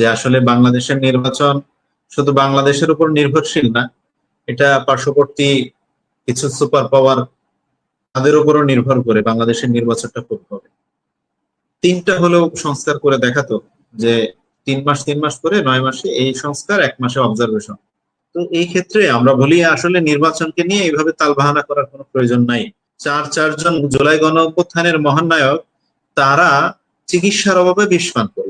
যে আসলে বাংলাদেশের নির্বাচন শুধু বাংলাদেশের উপর নির্ভরশীল না এটা পার্শ্ববর্তী কিছু সুপার পাওয়ার তাদের উপরও নির্ভর করে বাংলাদেশের নির্বাচনটা করতে হবে। তিনটা হলেও সংস্কার করে দেখাতো যে তিন মাস তিন মাস করে নয় মাসে এই সংস্কার এক মাসে অবজারভেশন তো এই ক্ষেত্রে আমরা বলি আসলে নির্বাচনকে নিয়ে এইভাবে তালবাহানা করার কোনো প্রয়োজন নাই। চার চারজন জুলাই গণ অভ্যুত্থানের মহানায়ক তারা চিকিৎসার অভাবে বিষ পান করলেন আহ,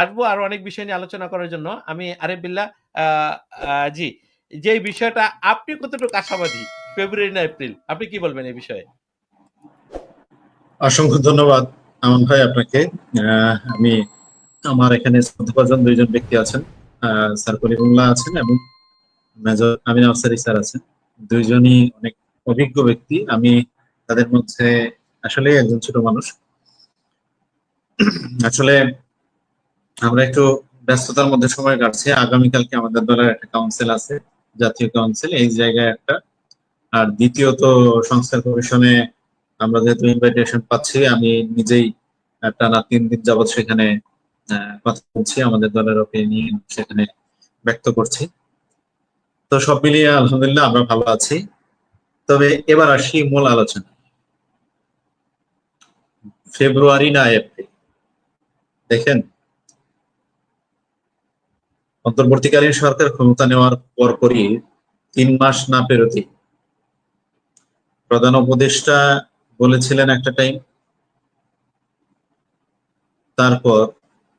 আসব আরও অনেক বিষয় নিয়ে আলোচনা করার জন্য। আমি আহ, আহ, জি যে বিষয়টা আপনি কতটুকু আশাবাদী? ফেব্রুয়ারি না এপ্রিল? আপনি কি বলবেন এই বিষয়ে? অসংখ্য ধন্যবাদ আমন ভাই আপনাকে। আমি আমার এখানে শ্রদ্ধাভাজন দুইজন ব্যক্তি আছেন। স্যার কলিমুল্লাহ আছেন এবং মেজর আমিন আফসারি স্যার আছেন। দুইজনই অনেক অভিজ্ঞ ব্যক্তি। আমি তাদের মধ্যে আসলে একজন ছোট মানুষ। আসলে আমরা একটু ব্যস্ততার মধ্যে সময় কাটছি। আগামীকালকে আমাদের দলের একটা কাউন্সিল আছে, জাতীয় কাউন্সিল এই জায়গায় একটা। আর দ্বিতীয়ত সংস্কার কমিশনে আমরা যেহেতু ইনভাইটেশন পাচ্ছি, আমি নিজেই টানা তিন দিন যাবৎ সেখানে কথা বলছি, আমাদের দলের ওপিনিয়ন সেখানে ব্যক্ত করছি। তো সব মিলিয়ে আলহামদুলিল্লাহ আমরা ভালো আছি। তবে এবার আসি মূল আলোচনা ফেব্রুয়ারি না এপ্রিল? দেখেন অন্তর্বর্তীকালীন সরকার ক্ষমতা নেওয়ার পরপরই তিন মাস না পেরোতেই প্রধান উপদেষ্টা বলেছিলেন একটা টাইম তারপর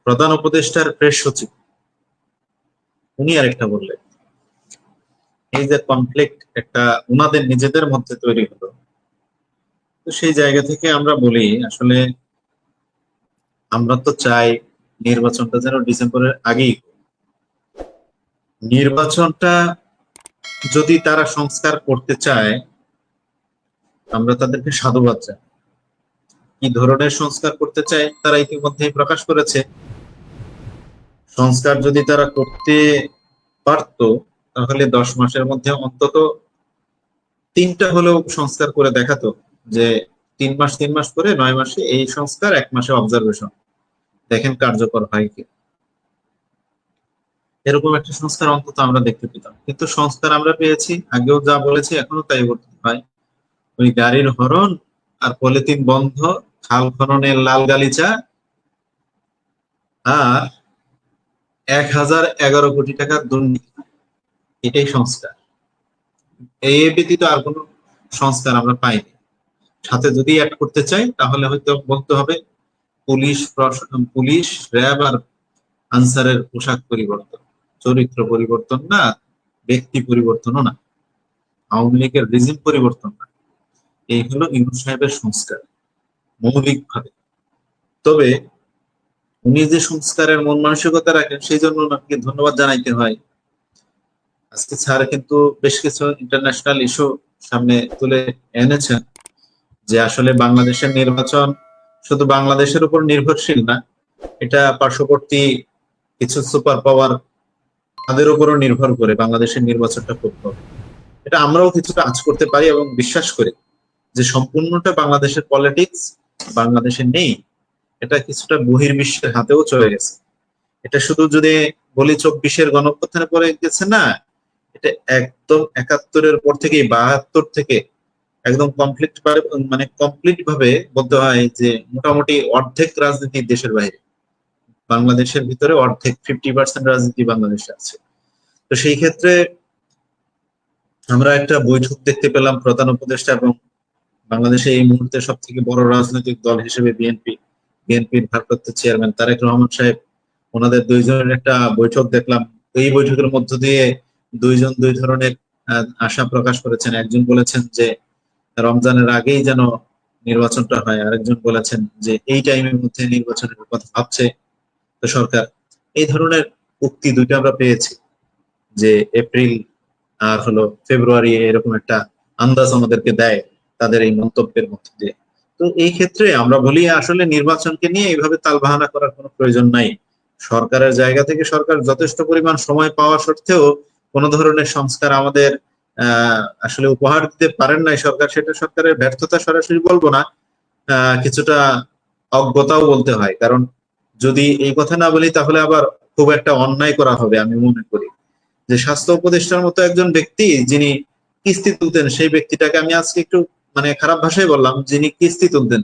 প্রধান উপদেষ্টার প্রেস সচিব, উনি আরেকটা বললেন, এই যে কনফ্লিক্ট একটা উনাদের নিজেদের মধ্যে তৈরি হলো, তো সেই জায়গা থেকে আমরা বলি, আসলে আমরা তো চাই নির্বাচনটা যেন ডিসেম্বরের আগেই। নির্বাচনটা যদি তারা সংস্কার করতে চায়, আমরা তাদেরকে সাধুবাদ চাই কি ধরনের সংস্কার করতে চায়, তারা ইতিমধ্যেই প্রকাশ করেছে। সংস্কার যদি তারা করতে পারতো, তাহলে দশ মাসের মধ্যে অন্তত তিনটা হলেও সংস্কার করে দেখাতো যে তিন মাস তিন মাস করে নয় মাসে এই সংস্কার, এক মাসে অবজারভেশন দেখেন কার্যকর হয় কি এরকম একটা সংস্কার অন্তত আমরা দেখতে পেতাম। কিন্তু সংস্কার আমরা পেয়েছি, আগেও যা বলেছি, এখনও তাই বলতে হয় ওই গাড়ির হরণ আর পলিথিন বন্ধ, খাল খননের লাল গালিচা আর এক হাজার এগারো কোটি টাকার দুর্নীতি। এটাই সংস্কার। এই ব্যতীত আর কোনো সংস্কার আমরা পাইনি। সাথে যদি অ্যাড করতে চাই, তাহলে হয়তো বলতে হবে, পুলিশ পুলিশ, র্যাব আর আনসারের পোশাক পরিবর্তন। চরিত্র পরিবর্তন না, ব্যক্তি পরিবর্তনও না। আওয়ামী লীগের রিজিম পরিবর্তন না। এই হলো ইউনুস সাহেবের সংস্কার মৌলিক ভাবে তবে উনি যে সংস্কারের মন মানসিকতা রাখেন, সেই জন্য ওনাকে ধন্যবাদ জানাইতে হয়। আজকে স্যার কিন্তু বেশ কিছু ইন্টারন্যাশনাল ইস্যু সামনে তুলে এনেছেন, যে আসলে বাংলাদেশের নির্বাচন শুধু বাংলাদেশের উপর নির্ভরশীল না, এটা পার্শ্ববর্তী কিছু সুপার পাওয়ার তাদের উপরও নির্ভর করে বাংলাদেশের নির্বাচনটা করতে হবে এটা আমরাও কিছুটা আজ করতে পারি এবং বিশ্বাস করি যে সম্পূর্ণটা বাংলাদেশের পলিটিক্স বাংলাদেশে নেই, এটা কিছুটা বহির্বিশ্বের হাতেও চলে গেছে। এটা শুধু যদি বলি চব্বিশের গণঅভ্যুত্থানে পরে গেছে না, এটা একদম একাত্তরের পর থেকে বাহাত্তর থেকে একদম কমপ্লিট মানে কমপ্লিট ভাবে বলতে হয় যে মোটামুটি অর্ধেক রাজনীতি দেশের বাইরে। বাংলাদেশের ভিতরে অর্ধেক ফিফটি পার্সেন্ট রাজনীতি বাংলাদেশে আছে। তো সেই ক্ষেত্রে আমরা একটা বৈঠক দেখতে পেলাম প্রধান উপদেষ্টা এবং বাংলাদেশে এই মুহূর্তে সব থেকে বড় রাজনৈতিক দল হিসেবে বিএনপি বিএনপির ভারপ্রাপ্ত চেয়ারম্যান তারেক রহমান সাহেব, ওনাদের দুইজনের একটা বৈঠক দেখলাম। এই বৈঠকের মধ্য দিয়ে দুইজন, দুই ধরনের আশা প্রকাশ করেছেন। একজন বলেছেন যে রমজানের আগেই যেন নির্বাচনটা হয়। আরেকজন বলেছেন যে এই টাইমের মধ্যে নির্বাচনের কথা ভাবছে। সরকার। এই ধরনের উক্তি দুইটা আমরা পেয়েছি, যে এপ্রিল আর হলো ফেব্রুয়ারি এরকম একটা আন্দাজ আমাদেরকে দেয় তাদের এই মন্তব্যের মধ্যে দিয়ে। তো এই ক্ষেত্রে আমরা বলি, আসলে নির্বাচনকে নিয়ে এইভাবে তালবাহানা করার কোনো প্রয়োজন নাই। সরকারের জায়গা থেকে সরকার যথেষ্ট পরিমাণ সময় পাওয়া সত্ত্বেও কোন ধরনের সংস্কার আমাদের আসলে উপহার দিতে পারেন নাই সরকার। সেটা সরকারের ব্যর্থতা সরাসরি বলব না কিছুটা অজ্ঞতাও বলতে হয়। কারণ যদি এই কথা না বলি, তাহলে আবার খুব একটা অন্যায় করা হবে, আমি মনে করি। যে স্বাস্থ্য উপদেষ্টার মতো একজন ব্যক্তি, যিনি কিস্তি তুলতেন, সেই ব্যক্তিটাকে আমি আজকে একটু মানে খারাপ ভাষায় বললাম, যিনি কিস্তি তুলতেন,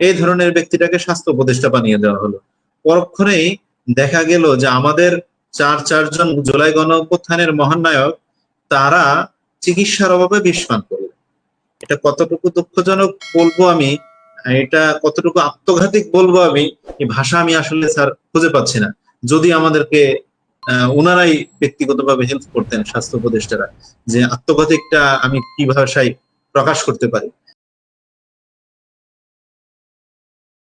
এই ধরনের ব্যক্তিটাকে স্বাস্থ্য উপদেষ্টা বানিয়ে দেওয়া হলো। পরক্ষণেই দেখা গেল যে আমাদের চার চারজন জুলাই গণ অভ্যুত্থানের মহানায়ক, তারা চিকিৎসার অভাবে বিষ পান করলেন। এটা কতটুকু দুঃখজনক বলব আমি এটা কতটুকু আত্মঘাতিক বলব আমি, এই ভাষা আমি আসলে স্যার খুঁজে পাচ্ছি না। যদি আমাদেরকে ওনারাই ব্যক্তিগতভাবে হেল্প করতেন, স্বাস্থ্য উপদেষ্টারা, যে আত্মঘাতিকটা আমি কি ভাষায় প্রকাশ করতে পারি।